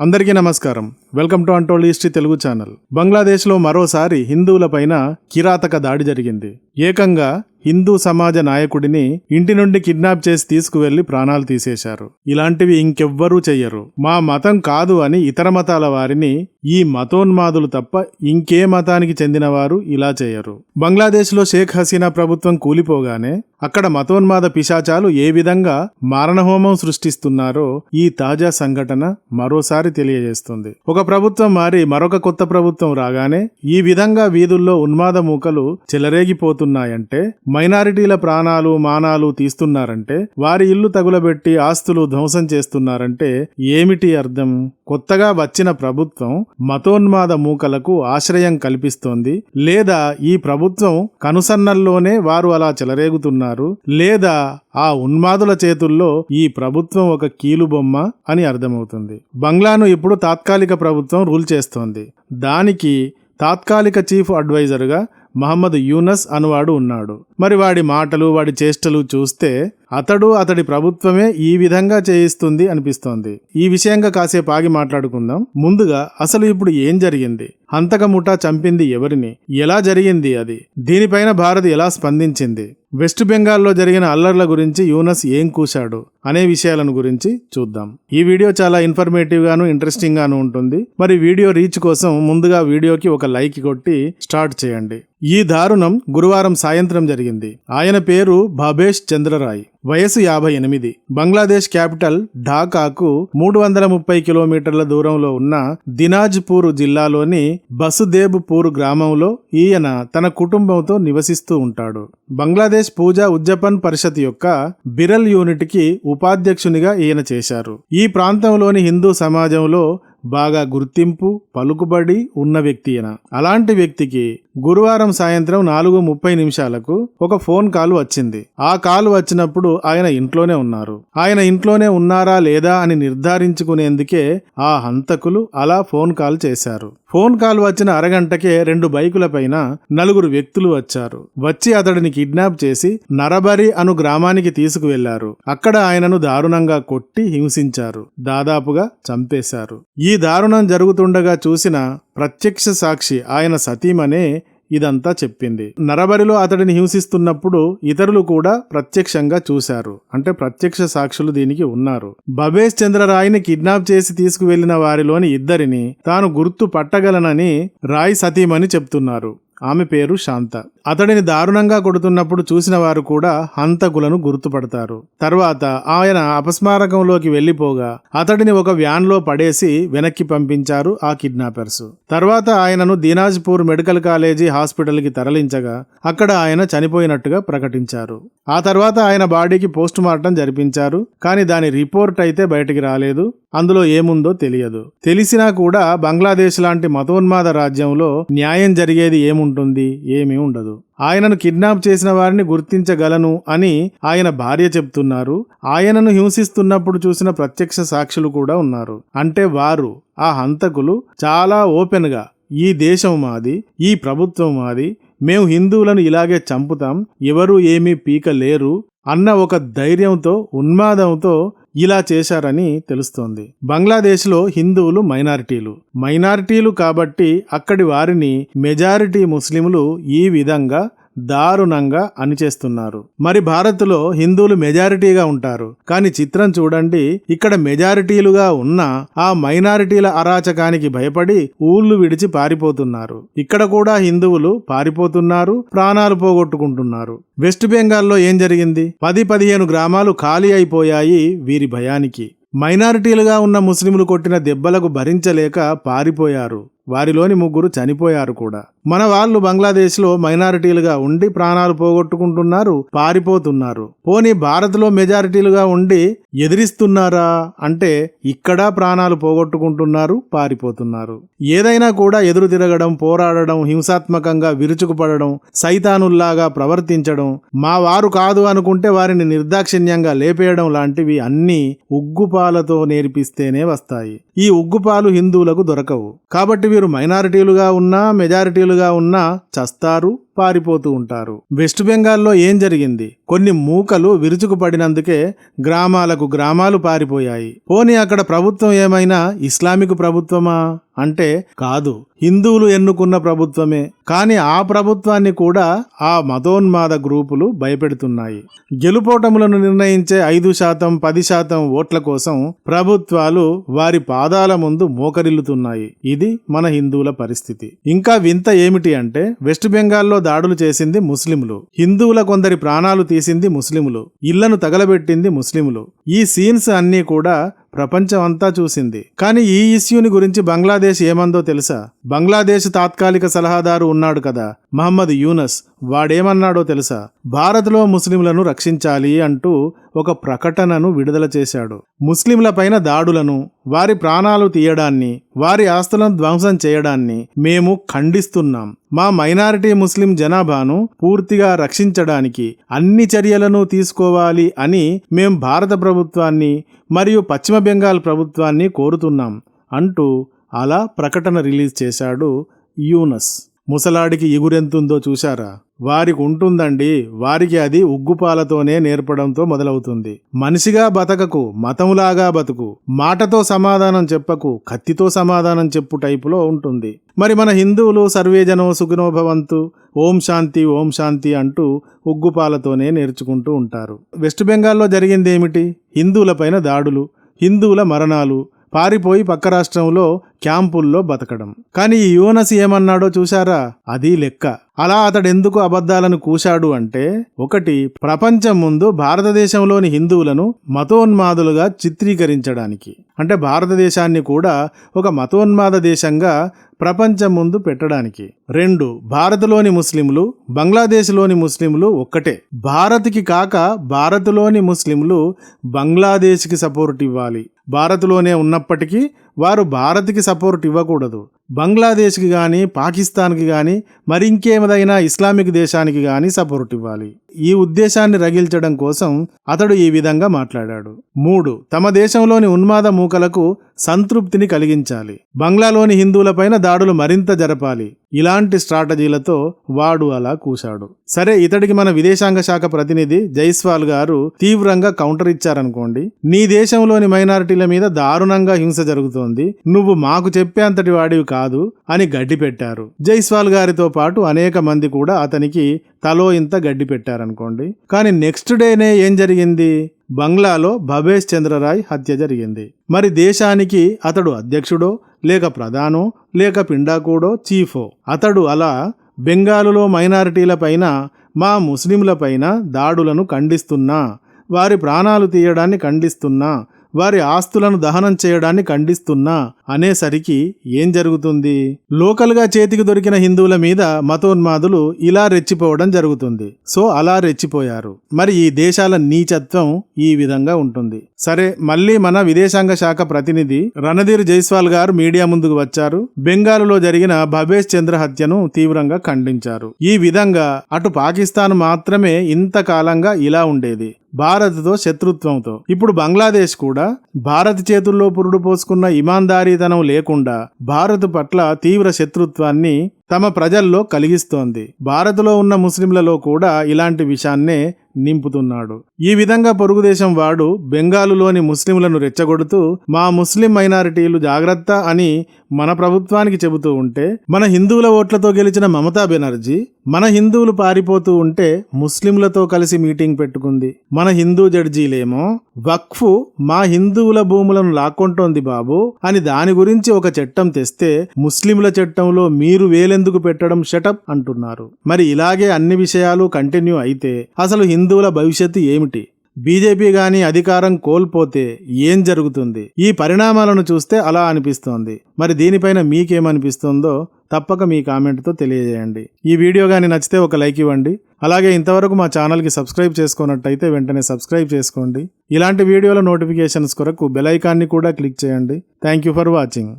అందరికీ నమస్కారం. Welcome to untold history Telugu channel. బంగ్లాదేశ్లో మరోసారి హిందువులపైన కిరాతక దాడి జరిగింది. ఏకంగా హిందూ సమాజ నాయకుడిని ఇంటి నుండి కిడ్నాప్ చేసి తీసుకువెళ్ళి ప్రాణాలు తీసేశారు. ఇలాంటివి ఇంకెవ్వరూ చెయ్యరు. మా మతం కాదు అని ఇతర మతాల వారిని ఈ మతోన్మాదులు తప్ప ఇంకే మతానికి చెందినవారు ఇలా చేయరు బంగ్లాదేశ్లో షేక్ హసీనా ప్రభుత్వం కూలిపోగానే అక్కడ మతోన్మాద పిశాచాలు ఏ విధంగా మారణహోమం సృష్టిస్తున్నారో ఈ తాజా సంఘటన మరోసారి తెలియజేస్తుంది. ఒక ప్రభుత్వం మారి మరొక కొత్త ప్రభుత్వం రాగానే ఈ విధంగా వీధుల్లో ఉన్మాద మూకలు చెలరేగిపోతున్నాయంటే మైనారిటీల ప్రాణాలు మానాలు తీస్తున్నారంటే వారి ఇల్లు తగులబెట్టి ఆస్తులు ధ్వంసం చేస్తున్నారంటే ఏమిటి అర్థం? కొత్తగా వచ్చిన ప్రభుత్వం మతోన్మాద మూకలకు ఆశ్రయం కల్పిస్తోంది. లేదా ఈ ప్రభుత్వం కనుసన్నల్లోనే వారు అలా చెలరేగుతున్నారు. లేదా ఆ ఉన్మాదుల చేతుల్లో ఈ ప్రభుత్వం ఒక కీలుబొమ్మ అని అర్థమవుతుంది. బంగ్లాను ఇప్పుడు తాత్కాలిక ప్రభుత్వం రూల్ చేస్తోంది. దానికి తాత్కాలిక చీఫ్ అడ్వైజర్గా మహమ్మద్ యూనస్ అనువాడు ఉన్నాడు. మరి వాడి మాటలు వాడి చేష్టలు చూస్తే అతడు అతడి ప్రభుత్వమే ఈ విధంగా చేయిస్తుంది అనిపిస్తోంది. ఈ విషయంగా కాసేపు ఆగి మాట్లాడుకుందాం. ముందుగా అసలు ఇప్పుడు ఏం జరిగింది? హంతకముఠా చంపింది ఎవరిని? ఎలా జరిగింది అది? దీనిపైన భారత్ ఎలా స్పందించింది? వెస్ట్ బెంగాల్లో జరిగిన అల్లర్ల గురించి యూనస్ ఏం కూశాడు? అనే విషయాలను గురించి చూద్దాం. ఈ వీడియో చాలా ఇన్ఫర్మేటివ్ గాను ఇంట్రెస్టింగ్ గాను ఉంటుంది. మరి వీడియో రీచ్ కోసం ముందుగా వీడియోకి ఒక లైక్ కొట్టి స్టార్ట్ చేయండి. ఈ దారుణం గురువారం సాయంత్రం జరిగింది. ఆయన పేరు భబేష్ చంద్రరాయ్. వయసు యాభై ఎనిమిది. బంగ్లాదేశ్ క్యాపిటల్ ఢాకాకు మూడు వందల ముప్పై కిలోమీటర్ల దూరంలో ఉన్న దినాజ్పూర్ జిల్లాలోని బసుదేబ్పూర్ గ్రామంలో ఈయన తన కుటుంబంతో నివసిస్తూ ఉంటాడు. బంగ్లాదేశ్ పూజా ఉజ్జపన్ పరిషత్ యొక్క బిరల్ యూనిట్కి ఉపాధ్యక్షునిగా ఈయన చేశారు. ఈ ప్రాంతంలోని హిందూ సమాజంలో బాగా గుర్తింపు పలుకుబడి ఉన్న వ్యక్తి అలాంటి వ్యక్తికి గురువారం సాయంత్రం నాలుగు ముప్పై నిమిషాలకు ఒక ఫోన్ కాల్ వచ్చింది. ఆ కాల్ వచ్చినప్పుడు ఆయన ఇంట్లోనే ఉన్నారు. ఆయన ఇంట్లోనే ఉన్నారా లేదా అని నిర్ధారించుకునేందుకే ఆ హంతకులు అలా ఫోన్ కాల్ చేశారు. ఫోన్ కాల్ వచ్చిన అరగంటకే రెండు బైకులపైన నలుగురు వ్యక్తులు వచ్చారు. వచ్చి అతడిని కిడ్నాప్ చేసి నరబరి అను గ్రామానికి తీసుకువెళ్ళారు. అక్కడ ఆయనను దారుణంగా కొట్టి హింసించారు. దాదాపుగా చంపేశారు. ఈ దారుణం జరుగుతుండగా చూసిన ప్రత్యక్ష సాక్షి ఆయన సతీమనే ఇదంతా చెప్పింది. నరబరిలో అతడిని హింసిస్తున్నప్పుడు ఇతరులు కూడా ప్రత్యక్షంగా చూశారు. అంటే ప్రత్యక్ష సాక్షులు దీనికి ఉన్నారు. భవేష్ చంద్రరాయ్ని కిడ్నాప్ చేసి తీసుకువెళ్ళిన వారిలోని ఇద్దరిని తాను గుర్తు పట్టగలనని రాయ్ సతీమని చెప్తున్నారు. ఆమె పేరు శాంత. అతడిని దారుణంగా కొడుతున్నప్పుడు చూసిన వారు కూడా హంతకులను గుర్తుపడతారు. తర్వాత ఆయన అపస్మారకంలోకి వెళ్ళిపోగా అతడిని ఒక వ్యాన్లో పడేసి వెనక్కి పంపించారు ఆ కిడ్నాపర్స్. తర్వాత ఆయనను దీనాజ్పూర్ మెడికల్ కాలేజీ హాస్పిటల్కి తరలించగా అక్కడ ఆయన చనిపోయినట్టుగా ప్రకటించారు. ఆ తర్వాత ఆయన బాడీకి పోస్ట్ మార్టం జరిపించారు కానీ దాని రిపోర్ట్ అయితే బయటికి రాలేదు అందులో ఏముందో తెలియదు. తెలిసినా కూడా బంగ్లాదేశ్ లాంటి మతోన్మాద రాజ్యంలో న్యాయం జరిగేది ఏముంది ఉంటుంది ఏమీ ఉండదు. ఆయనను కిడ్నాప్ చేసిన వారిని గుర్తించగలను అని ఆయన భార్య చెప్తున్నారు. ఆయనను హింసిస్తున్నప్పుడు చూసిన ప్రత్యక్ష సాక్షులు కూడా ఉన్నారు. అంటే వారు ఆ హంతకులు చాలా ఓపెన్గా ఈ దేశం మాది ఈ ప్రభుత్వం మాది మేము హిందువులను ఇలాగే చంపుతాం ఎవరు ఏమీ పీక లేరు అన్న ఒక ధైర్యంతో ఉన్మాదంతో ఇలా చేశారని తెలుస్తోంది. బంగ్లాదేశ్లో హిందువులు మైనారిటీలు. మైనారిటీలు కాబట్టి అక్కడి వారిని మెజారిటీ ముస్లింలు ఈ విధంగా దారుణంగా అణిచేస్తున్నారు. మరి భారత్లో హిందువులు మెజారిటీగా ఉంటారు. కానీ చిత్రం చూడండి. ఇక్కడ మెజారిటీలుగా ఉన్న ఆ మైనారిటీల అరాచకానికి భయపడి ఊళ్ళు విడిచి పారిపోతున్నారు. ఇక్కడ కూడా హిందువులు పారిపోతున్నారు ప్రాణాలు పోగొట్టుకుంటున్నారు. వెస్ట్ బెంగాల్లో ఏం జరిగింది? పది పదిహేను గ్రామాలు ఖాళీ అయిపోయాయి వీరి భయానికి. మైనారిటీలుగా ఉన్న ముస్లింలు కొట్టిన దెబ్బలకు భరించలేక పారిపోయారు. వారిలోని ముగ్గురు చనిపోయారు కూడా. మన వాళ్ళు బంగ్లాదేశ్లో మైనారిటీలుగా ఉండి ప్రాణాలు పోగొట్టుకుంటున్నారు పారిపోతున్నారు. పోనీ భారత్లో మెజారిటీలుగా ఉండి ఎదిరిస్తున్నారా అంటే ఇక్కడ ప్రాణాలు పోగొట్టుకుంటున్నారు పారిపోతున్నారు. ఏదైనా కూడా ఎదురు తిరగడం పోరాడడం హింసాత్మకంగా విరుచుకుపడడం సైతానుల్లాగా ప్రవర్తించడం మా వారు కాదు అనుకుంటే వారిని నిర్దాక్షిణ్యంగా లేపేయడం లాంటివి అన్నీ ఉగ్గుపాలతో నేర్పిస్తేనే వస్తాయి. ఈ ఉగ్గుపాలు హిందువులకు దొరకవు. కాబట్టి వీరు మైనారిటీలుగా ఉన్నా మెజారిటీలుగా ఉన్నా చస్తారు. పారిపోతూ ఉంటారు. వెస్ట్ బెంగాల్లో ఏం జరిగింది? కొన్ని మూకలు విరుచుకుపడినందుకే గ్రామాలకు గ్రామాలు పారిపోయాయి. పోనీ అక్కడ ప్రభుత్వం ఏమైనా ఇస్లామిక్ ప్రభుత్వమా? అంటే కాదు. హిందువులు ఎన్నుకున్న ప్రభుత్వమే. కానీ ఆ ప్రభుత్వాన్ని కూడా ఆ మతోన్మాద గ్రూపులు భయపెడుతున్నాయి. గెలుపోటములను నిర్ణయించే ఐదు శాతం పది శాతం ఓట్ల కోసం ప్రభుత్వాలు వారి పాదాల ముందు మోకరిల్లుతున్నాయి. ఇది మన హిందువుల పరిస్థితి. ఇంకా వింత ఏమిటి అంటే వెస్ట్ బెంగాల్లో దాడులు చేసింది ముస్లింలు హిందువుల కొందరి ప్రాణాలు తీసింది ముస్లింలు ఇళ్ళను తగలబెట్టింది ముస్లింలు ఈ సీన్స్ అన్నీ కూడా ప్రపంచం అంతా చూసింది. కానీ ఈ ఇష్యూని గురించి బంగ్లాదేశ్ ఏమందో తెలుసా? బంగ్లాదేశ్ తాత్కాలిక సలహాదారు ఉన్నాడు కదా మహమ్మద్ యూనస్. వాడేమన్నాడో తెలుసా? భారత్లో ముస్లింలను రక్షించాలి అంటూ ఒక ప్రకటనను విడుదల చేశాడు. ముస్లింల పైన దాడులను వారి ప్రాణాలు తీయడాన్ని వారి ఆస్తులను ధ్వంసం చేయడాన్ని మేము ఖండిస్తున్నాం. మా మైనారిటీ ముస్లిం జనాభాను పూర్తిగా రక్షించడానికి అన్ని చర్యలను తీసుకోవాలి అని మేం భారత ప్రభుత్వాన్ని మరియు పశ్చిమ పశ్చిమ బెంగాల్ ప్రభుత్వాన్ని కోరుతున్నాం అంటూ అలా ప్రకటన రిలీజ్ చేశాడు యూనస్. ముసలాడికి ఎగురెంతుందో చూశారా? వారికి ఉంటుందండి. వారికి అది ఉగ్గుపాలతోనే నేర్పడంతో మొదలవుతుంది. మనిషిగా బతకకు మతములాగా బతుకు మాటతో సమాధానం చెప్పకు కత్తితో సమాధానం చెప్పు టైపులో ఉంటుంది. మరి మన హిందువులు సర్వేజనో సుఖినోభవంతు ఓం శాంతి ఓం శాంతి అంటూ ఉగ్గుపాలతోనే నేర్చుకుంటూ ఉంటారు. వెస్ట్ బెంగాల్లో జరిగిందేమిటి? హిందువులపైన దాడులు హిందువుల మరణాలు పారిపోయి పక్క రాష్ట్రంలో క్యాంపుల్లో బతకడం. కానీ ఈ యోనస్ ఏమన్నాడో చూశారా? అది లెక్క. అలా అతడెందుకు అబద్ధాలను కూశాడు అంటే ఒకటి ప్రపంచం ముందు భారతదేశంలోని హిందువులను మతోన్మాదులుగా చిత్రీకరించడానికి. అంటే భారతదేశాన్ని కూడా ఒక మతోన్మాద దేశంగా ప్రపంచం ముందు పెట్టడానికి. రెండు భారత్లోని ముస్లింలు బంగ్లాదేశ్లోని ముస్లింలు ఒక్కటే. భారత్కి కాక భారత్లోని ముస్లింలు బంగ్లాదేశ్కి సపోర్ట్ ఇవ్వాలి. భారత్లోనే ఉన్నప్పటికీ వారు భారత్కి సపోర్ట్ ఇవ్వకూడదు. బంగ్లాదేశ్కి కానీ పాకిస్తాన్కి కానీ మరింకేమదైనా ఇస్లామిక్ దేశానికి కానీ సపోర్ట్ ఇవ్వాలి. ఈ ఉద్దేశాన్ని రగిల్చడం కోసం అతడు ఈ విధంగా మాట్లాడాడు. మూడు తమ దేశంలోని ఉన్మాద మూకలకు సంతృప్తిని కలిగించాలి. బంగ్లాలోని హిందువులపైన దాడులు మరింత జరపాలి. ఇలాంటి స్ట్రాటజీలతో వాడు అలా కూశాడు. సరే ఇతడికి మన విదేశాంగ శాఖ ప్రతినిధి జైస్వాల్ గారు తీవ్రంగా కౌంటర్ ఇచ్చారనుకోండి. నీ దేశంలోని మైనారిటీల మీద దారుణంగా హింస జరుగుతోంది. నువ్వు మాకు చెప్పేంతటి వాడివి కాదు అని గడ్డి పెట్టారు జైస్వాల్ గారితో పాటు అనేక మంది కూడా అతనికి తలో ఇంత గడ్డి పెట్టారు అనుకోండి. కానీ నెక్స్ట్ డేనే ఏం జరిగింది? బంగ్లాలో భవేష్ చంద్రరాయ్ హత్య జరిగింది. మరి దేశానికి అతడు అధ్యక్షుడో లేక ప్రధానో లేక పిండాకుడో చీఫో? అతడు అలా బెంగాలులో మైనారిటీలపైన మా ముస్లింలపైన దాడులను ఖండిస్తున్నా వారి ప్రాణాలు తీయడాన్ని ఖండిస్తున్నా వారి ఆస్తులను దహనం చేయడాన్ని ఖండిస్తున్నా అనేసరికి ఏం జరుగుతుంది? లోకల్గా చేతికి దొరికిన హిందువుల మీద మతోన్మాదులు ఇలా రెచ్చిపోవడం జరుగుతుంది. సో అలా రెచ్చిపోయారు. మరి ఈ దేశాల నీచత్వం ఈ విధంగా ఉంటుంది. సరే మళ్ళీ మన విదేశాంగ శాఖ ప్రతినిధి రణధీర్ జైస్వాల్ గారు మీడియా ముందుకు వచ్చారు. బెంగాలులో జరిగిన భవేష్ చంద్ర హత్యను తీవ్రంగా ఖండించారు. ఈ విధంగా అటు పాకిస్తాన్ మాత్రమే ఇంతకాలంగా ఇలా ఉండేది. భారత్తో శత్రుత్వంతో. ఇప్పుడు బంగ్లాదేశ్ కూడా భారత్ చేతుల్లో పురుడు పోసుకున్న ఇమాందారీతనం లేకుండా భారత్ పట్ల తీవ్ర శత్రుత్వాన్ని తమ ప్రజల్లో కలిగిస్తోంది. భారత్లో ఉన్న ముస్లింలలో కూడా ఇలాంటి విషయాన్నే నింపుతున్నాడు. ఈ విధంగా పొరుగుదేశం వాడు బెంగాలులోని ముస్లింలను రెచ్చగొడుతూ మా ముస్లిం మైనారిటీలు జాగ్రత్త అని మన ప్రభుత్వానికి చెబుతూ ఉంటే మన హిందువుల ఓట్లతో గెలిచిన మమతా బెనర్జీ మన హిందువులు పారిపోతూ ఉంటే ముస్లింలతో కలిసి మీటింగ్ పెట్టుకుంది. మన హిందూ జడ్జీలేమో వక్ఫ్ మా హిందువుల భూములను లాక్కొంటోంది బాబు అని దాని గురించి ఒక చట్టం తెస్తే ముస్లింల చట్టంలో మీరు వేలెందుకు పెట్టడం షటప్ అంటున్నారు. మరి ఇలాగే అన్ని విషయాలు కంటిన్యూ అయితే అసలు హిందువుల భవిష్యత్తు ఏమిటి? బీజేపీ గాని అధికారం కోల్పోతే ఏం జరుగుతుంది? ఈ పరిణామాలను చూస్తే అలా అనిపిస్తోంది. మరి దీనిపైన మీకేమనిపిస్తుందో తప్పక మీ కామెంట్తో తెలియజేయండి. ఈ వీడియో కానీ నచ్చితే ఒక లైక్ ఇవ్వండి. అలాగే ఇంతవరకు మా ఛానల్కి సబ్స్క్రైబ్ చేసుకున్నట్టయితే వెంటనే సబ్స్క్రైబ్ చేసుకోండి. ఇలాంటి వీడియోల నోటిఫికేషన్స్ కొరకు బెల్ ఐకాన్ని కూడా క్లిక్ చేయండి. Thank you for watching.